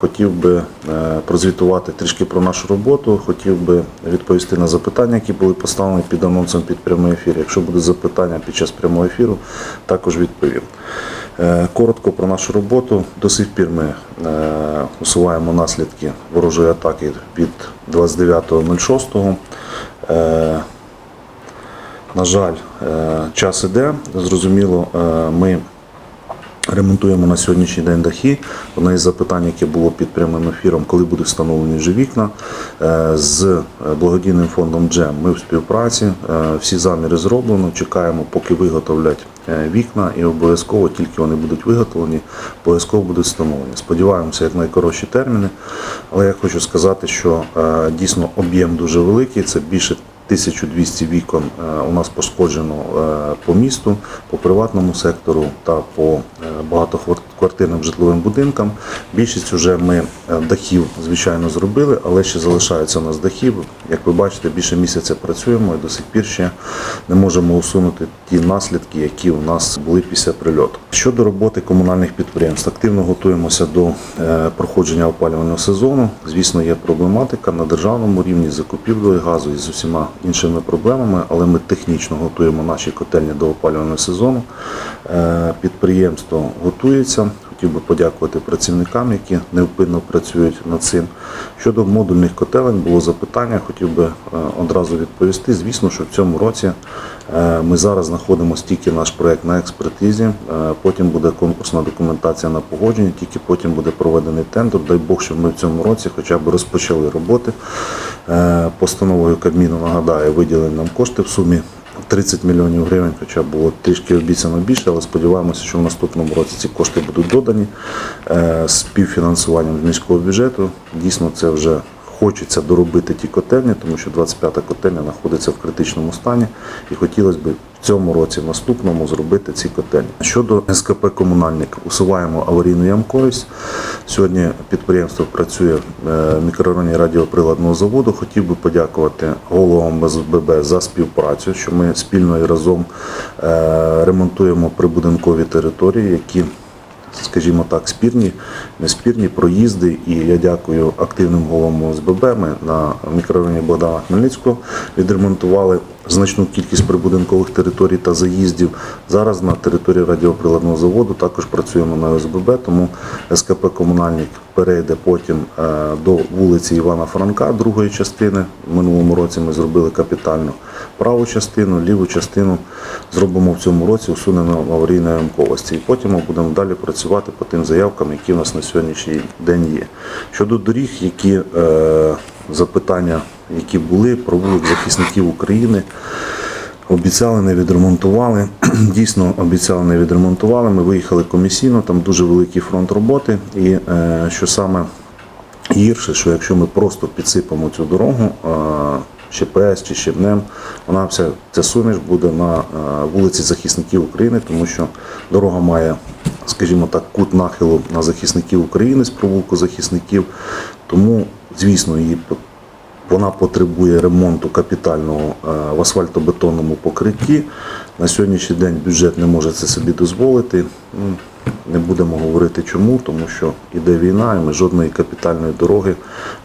Хотів би е, прозвітувати трішки про нашу роботу. Хотів би відповісти на запитання, які були поставлені під анонсом під прямий ефір. Якщо буде запитання під час прямого ефіру, також відповім. Е, Коротко про нашу роботу. До сих пір ми е, усуваємо наслідки ворожої атаки від 29.06. Е, На жаль, час іде. Зрозуміло, ми Ремонтуємо на сьогоднішній день дахи. Одне із запитань, яке було під прямим ефіром, коли будуть встановлені вже вікна Е, з е, благодійним фондом Джем. Ми в співпраці. Е, Всі заміри зроблено. Чекаємо, поки виготовлять вікна, і обов'язково тільки вони будуть виготовлені, обов'язково будуть встановлені. Сподіваємося, як найкоротші терміни. Але я хочу сказати, що дійсно об'єм дуже великий. Це більше 1200 вікон е, у нас пошкоджено е, по місту, по приватному сектору та по е, багатоквартирним житловим будинкам. Більшість вже ми е, дахів, звичайно, зробили, але ще залишаються у нас дахів. Як ви бачите, більше місяця працюємо і до сих пір ще не можемо усунути ті наслідки, які у нас були після прильоту. Щодо роботи комунальних підприємств, активно готуємося до е, проходження опалювального сезону. Звісно, є проблематика на державному рівні з закупівлею газу і з усіма іншими проблемами, але ми технічно готуємо наші котельні до опалювального сезону. Е, Підприємство готується. Хотів би подякувати працівникам, які невпинно працюють над цим. Щодо модульних котелень було запитання, хотів би е, одразу відповісти. Звісно, що в цьому році е, ми зараз знаходимося тільки наш проект на експертизі. е, Потім буде конкурсна документація на погодження, тільки потім буде проведений тендер. Дай Бог, щоб ми в цьому році хоча б розпочали роботи. Постановою Кабміну нагадаю, виділені нам кошти в сумі 30 мільйонів гривень, хоча було трішки обіцяно більше, але сподіваємося, що в наступному році ці кошти будуть додані е, з співфінансуванням з міського бюджету. Дійсно, це вже хочеться доробити ті котельні, тому що 25-та котельня знаходиться в критичному стані, і хотілося б цьому році, в наступному, зробити ці котельні. Щодо СКП Комунальник, усуваємо аварійну ямковість. Сьогодні підприємство працює е, в мікрорайоні радіоприладного заводу. Хотів би подякувати головам ОСББ за співпрацю, що ми спільно і разом е, ремонтуємо прибудинкові території, які скажімо так, спірні, неспірні проїзди. І я дякую активним головам ОСББ. Ми на мікрорайоні Богдана Хмельницького відремонтували значну кількість прибудинкових територій та заїздів. Зараз на території радіоприладного заводу також працюємо на ОСББ, тому СКП Комунальник перейде потім е, до вулиці Івана Франка, другої частини. В минулому році ми зробили капітально праву частину, ліву частину зробимо в цьому році, усунемо аварійної ямковості. І потім ми будемо далі працювати по тим заявкам, які у нас на сьогоднішній день є. Щодо доріг, які е, запитання, які були про вулик захисників України. Обіцяли, не відремонтували. Дійсно, обіцяли, не відремонтували. Ми виїхали комісійно, там дуже великий фронт роботи. І е, що саме гірше, що якщо ми просто підсипемо цю дорогу, е, ЩПС чи щебнем, вона вся ця суміш буде на е, вулиці захисників України, тому що дорога має, скажімо так, кут нахилу на захисників України з провулку захисників. Тому, звісно, її вона потребує ремонту капітального е, в асфальтобетонному покритті. На сьогоднішній день бюджет не може це собі дозволити. Ну, Не будемо говорити чому, тому що йде війна, і ми жодної капітальної дороги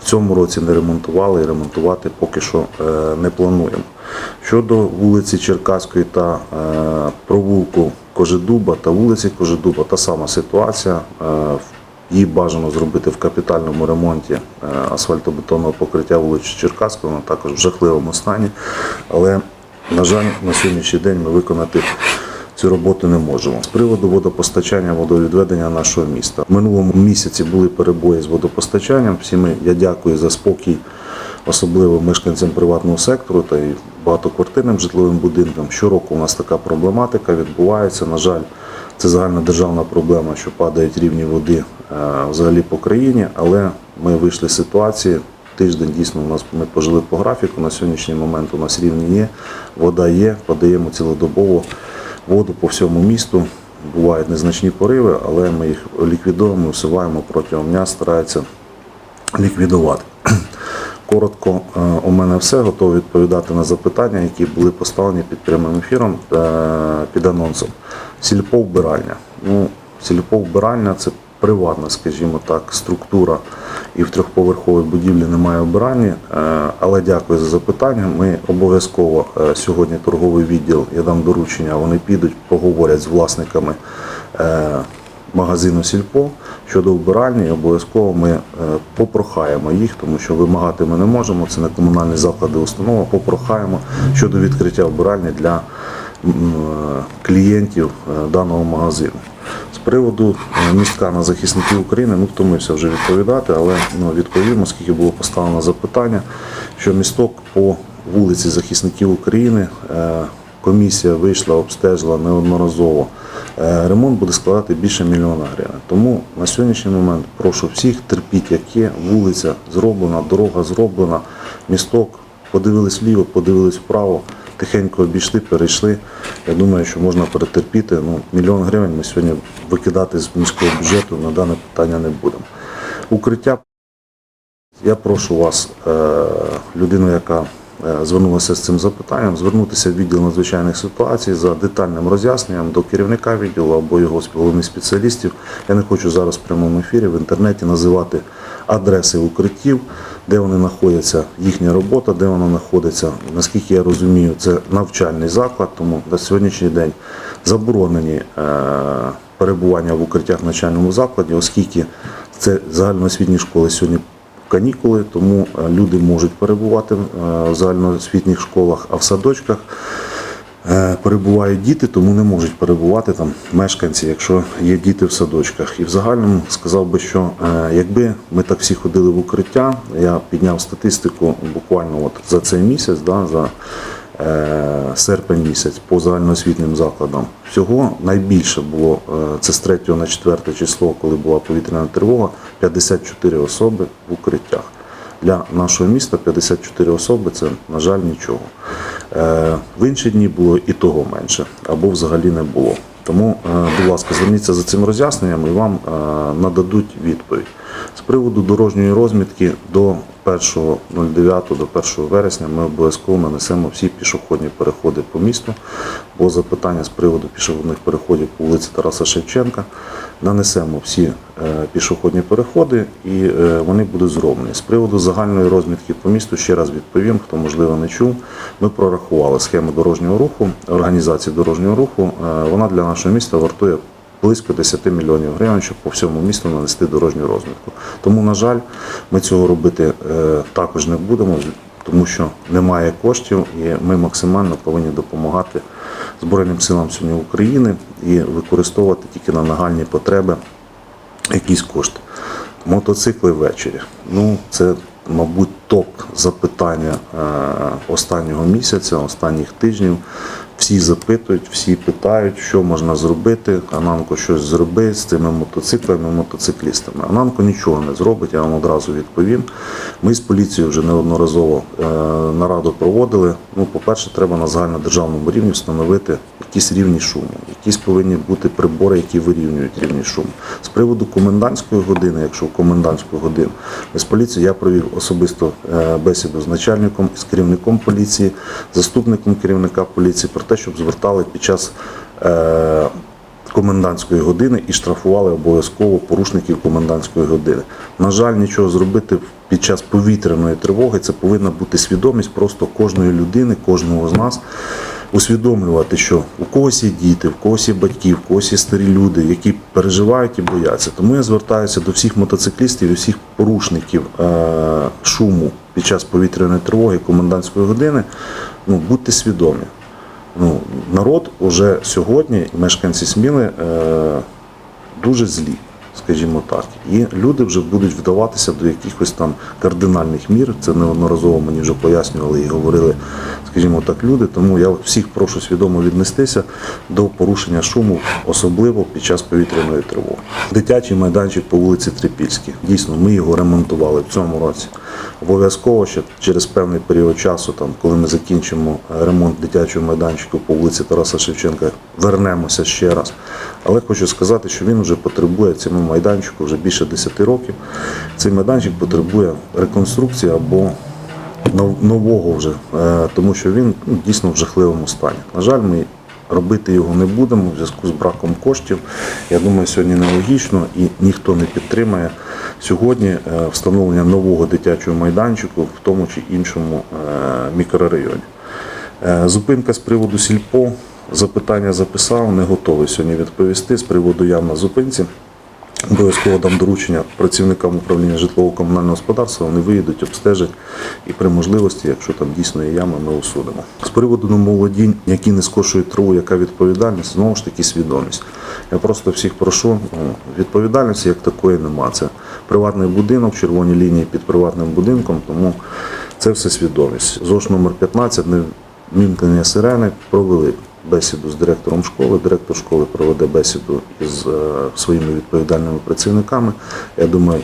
в цьому році не ремонтували і ремонтувати поки що е, не плануємо. Щодо вулиці Черкаської та е, провулку Кожедуба та вулиці Кожедуба, та сама ситуація. Е, Її бажано зробити в капітальному ремонті е, асфальтобетонного покриття вулиці Черкаської, воно також в жахливому стані. Але, на жаль, на сьогоднішній день ми виконати цю роботу не можемо. З приводу водопостачання, водовідведення нашого міста. В минулому місяці були перебої з водопостачанням. Всі ми, я дякую за спокій, особливо мешканцям приватного сектору та й багатоквартирним житловим будинкам. Щороку у нас така проблематика відбувається. На жаль, це загальнодержавна проблема, що падають рівні води е, взагалі по країні, але ми вийшли з ситуації. Тиждень дійсно у нас ми пожили по графіку. На сьогоднішній момент у нас рівні є, вода є, подаємо цілодобово воду по всьому місту. Бувають незначні пориви, але ми їх ліквідуємо, усуваємо протягом дня, стараються ліквідувати. Коротко, е, у мене все. Готовий відповідати на запитання, які були поставлені під прямим ефіром е, під анонсом. Сільпо вбиральня. Ну, сільпо вбиральня це приватна, скажімо так, структура і в трьохповерховій будівлі немає обиральні. Е, Але дякую за запитання. Ми обов'язково сьогодні торговий відділ, я дам доручення, вони підуть, поговорять з власниками магазину Сільпо щодо вбиральні. Обов'язково ми е, попрохаємо їх, тому що вимагати ми не можемо. Це не комунальні заклади, установа. Попрохаємо щодо відкриття вбиральні для е, клієнтів е, даного магазину. З приводу містка на захисників України, ну втомився вже відповідати, але ну, відповім, оскільки було поставлено запитання, що місток по вулиці захисників України комісія вийшла, обстежила неодноразово. Е, Ремонт буде складати більше мільйона гривень. Тому на сьогоднішній момент прошу всіх терпіть, як є, вулиця зроблена, дорога зроблена, місток подивились вліво, подивились вправо, тихенько обійшли, перейшли. Я думаю, що можна перетерпіти. Ну, мільйон гривень ми сьогодні викидати з міського бюджету на дане питання не будемо. Укриття. Я прошу вас, е, людину, яка е, звернулася з цим запитанням, звернутися в відділ надзвичайних ситуацій за детальним роз'ясненням до керівника відділу або його головних спеціалістів. Я не хочу зараз в прямому ефірі в інтернеті називати адреси укриттів, де вони знаходяться, їхня робота, де вона знаходиться. Наскільки я розумію, це навчальний заклад, тому на сьогоднішній день заборонені е, перебування в укриттях в навчальному закладі, оскільки це загальноосвітні школи сьогодні канікули, тому е, люди можуть перебувати е, в загальноосвітніх школах, а в садочках е, перебувають діти, тому не можуть перебувати там мешканці, якщо є діти в садочках. І в загальному сказав би, що якби ми так всі ходили в укриття, я підняв статистику буквально от за цей місяць, да, за серпень місяць по загальноосвітнім закладам. Всього найбільше було це з 3 на 4 число, коли була повітряна тривога, 54 особи в укриттях. Для нашого міста 54 особи це, на жаль, нічого. Е, В інші дні було і того менше, або взагалі не було. Тому, е, будь ласка, зверніться за цим роз'ясненням і вам е, нададуть відповідь. З приводу дорожньої розмітки до 1.09 до 1 вересня ми обов'язково нанесемо всі пішохідні переходи по місту, бо запитання з приводу пішохідних переходів по вулиці Тараса Шевченка. Нанесемо всі е, пішохідні переходи і е, вони будуть зроблені. З приводу загальної розмітки по місту ще раз відповім, хто можливо не чув. Ми прорахували схему дорожнього руху, організації дорожнього руху. Е, Вона для нашого міста вартує близько 10 мільйонів гривень, щоб по всьому місту нанести дорожню розмітку. Тому, на жаль, ми цього робити також не будемо, тому що немає коштів, і ми максимально повинні допомагати Збройним силам сьогодні України і використовувати тільки на нагальні потреби якісь кошти. Мотоцикли ввечері. Ну, це, мабуть, топ запитання е, останнього місяця, останніх тижнів. Всі запитують, всі питають, що можна зробити. Ананко щось зроби з цими мотоциклами, мотоциклістами. Ананко нічого не зробить, я вам одразу відповім. Ми з поліцією вже неодноразово е, нараду проводили. Ну, по-перше, треба на загальнодержавному рівні встановити якісь рівні шуму, якісь повинні бути прибори, які вирівнюють рівні шуму. З приводу комендантської години, якщо комендантську годину, ми з поліцією я провів особисто е, бесіду з начальником, з керівником поліції, заступником керівника поліції про те, щоб звертали під час. е, комендантської години і штрафували обов'язково порушників комендантської години. На жаль, нічого зробити під час повітряної тривоги це повинна бути свідомість просто кожної людини, кожного з нас. Усвідомлювати, що у когось є діти, в когось є батьки, в когось є старі люди, які переживають і бояться. Тому я звертаюся до всіх мотоциклістів і всіх порушників е- шуму під час повітряної тривоги, комендантської години. Ну, будьте свідомі. Ну, народ уже сьогодні, мешканці Сміли, е, дуже злі, скажімо так. І люди вже будуть вдаватися до якихось там кардинальних мір. Це неодноразово мені вже пояснювали і говорили, скажімо так, люди. Тому я всіх прошу свідомо віднестися до порушення шуму, особливо під час повітряної тривоги. Дитячий майданчик по вулиці Трипільській. Дійсно, ми його ремонтували в цьому році. Обов'язково ще через певний період часу, там, коли ми закінчимо ремонт дитячого майданчику по вулиці Тараса Шевченка, вернемося ще раз. Але хочу сказати, що він вже потребує цьому майданчику вже більше 10 років. Цей майданчик потребує реконструкції або нового вже, е, тому що він ну, дійсно в жахливому стані. На жаль, ми робити його не будемо в зв'язку з браком коштів. Я думаю, сьогодні нелогічно і ніхто не підтримає сьогодні е, встановлення нового дитячого майданчику в тому чи іншому е, мікрорайоні. Е, Зупинка з приводу сільпо. Запитання записав, не готовий сьогодні відповісти з приводу ям на зупинці. Обов'язково дам доручення працівникам управління житлово-комунального господарства. Вони виїдуть, обстежать і при можливості, якщо там дійсно є ями, ми усунемо. З приводу домоволодінь, які не скошують траву, яка відповідальність, знову ж таки свідомість. Я просто всіх прошу, ну, відповідальності як такої нема. Це приватний будинок, червоні лінії під приватним будинком, тому це все свідомість. ЗОЖ номер 15 не вімкнення сирени провели бесіду з директором школи. Директор школи проведе бесіду із е, своїми відповідальними працівниками. Я думаю,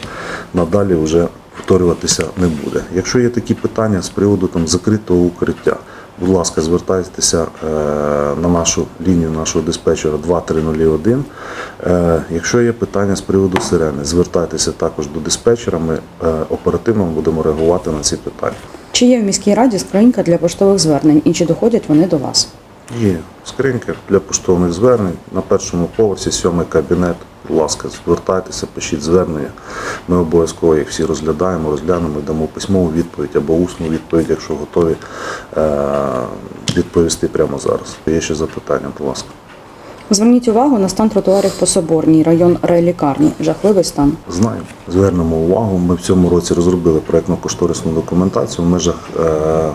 надалі вже повторюватися не буде. Якщо є такі питання з приводу там закритого укриття, будь ласка, звертайтеся е, на нашу лінію нашого диспетчера 2301. Е, Якщо є питання з приводу сирени, звертайтеся також до диспетчера. Ми оперативно будемо реагувати на ці питання. Чи є в міській раді скринька для поштових звернень і чи доходять вони до вас? Є скринька для поштовних звернень на першому поверсі, сьомий кабінет. Будь ласка, звертайтеся, пишіть звернення. Ми обов'язково їх всі розглядаємо, розглянемо, і дамо письмову відповідь або усну відповідь, якщо готові е- відповісти прямо зараз. Є ще запитання, будь ласка. Зверніть увагу на стан тротуарів по Соборній, район райлікарні. Жахливий стан. Знаємо, звернемо увагу. Ми в цьому році розробили проєктно-кошторисну документацію в межах е,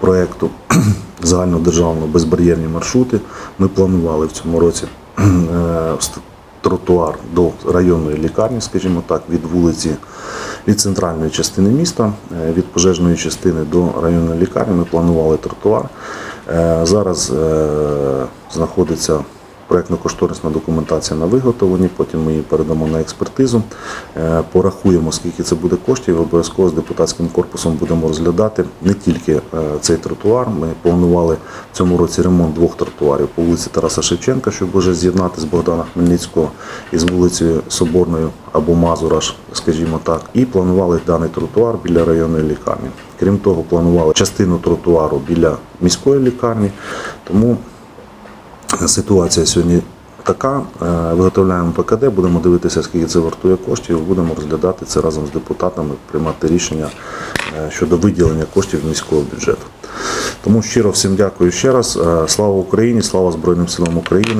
проєкту загальнодержавного безбар'єрні маршрути. Ми планували в цьому році е, тротуар до районної лікарні, скажімо так, від вулиці від центральної частини міста, е, від пожежної частини до районної лікарні. Ми планували тротуар. Е, Зараз знаходиться проєктно-кошторисна документація на виготовленні, потім ми її передамо на експертизу, Е, порахуємо, скільки це буде коштів. і Обов'язково з депутатським корпусом будемо розглядати не тільки е, цей тротуар. Ми планували в цьому році ремонт двох тротуарів по вулиці Тараса Шевченка, щоб вже з'єднати з Богдана Хмельницького із вулицею Соборною або Мазураш, скажімо так, і планували даний тротуар біля районної лікарні. Крім того, планували частину тротуару біля міської лікарні. Тому Ситуація сьогодні така. Е, Виготовляємо ПКД, будемо дивитися, скільки це вартує коштів, будемо розглядати це разом з депутатами, приймати рішення е, щодо виділення коштів міського бюджету. Тому щиро всім дякую ще раз. Е, Слава Україні, слава Збройним силам України.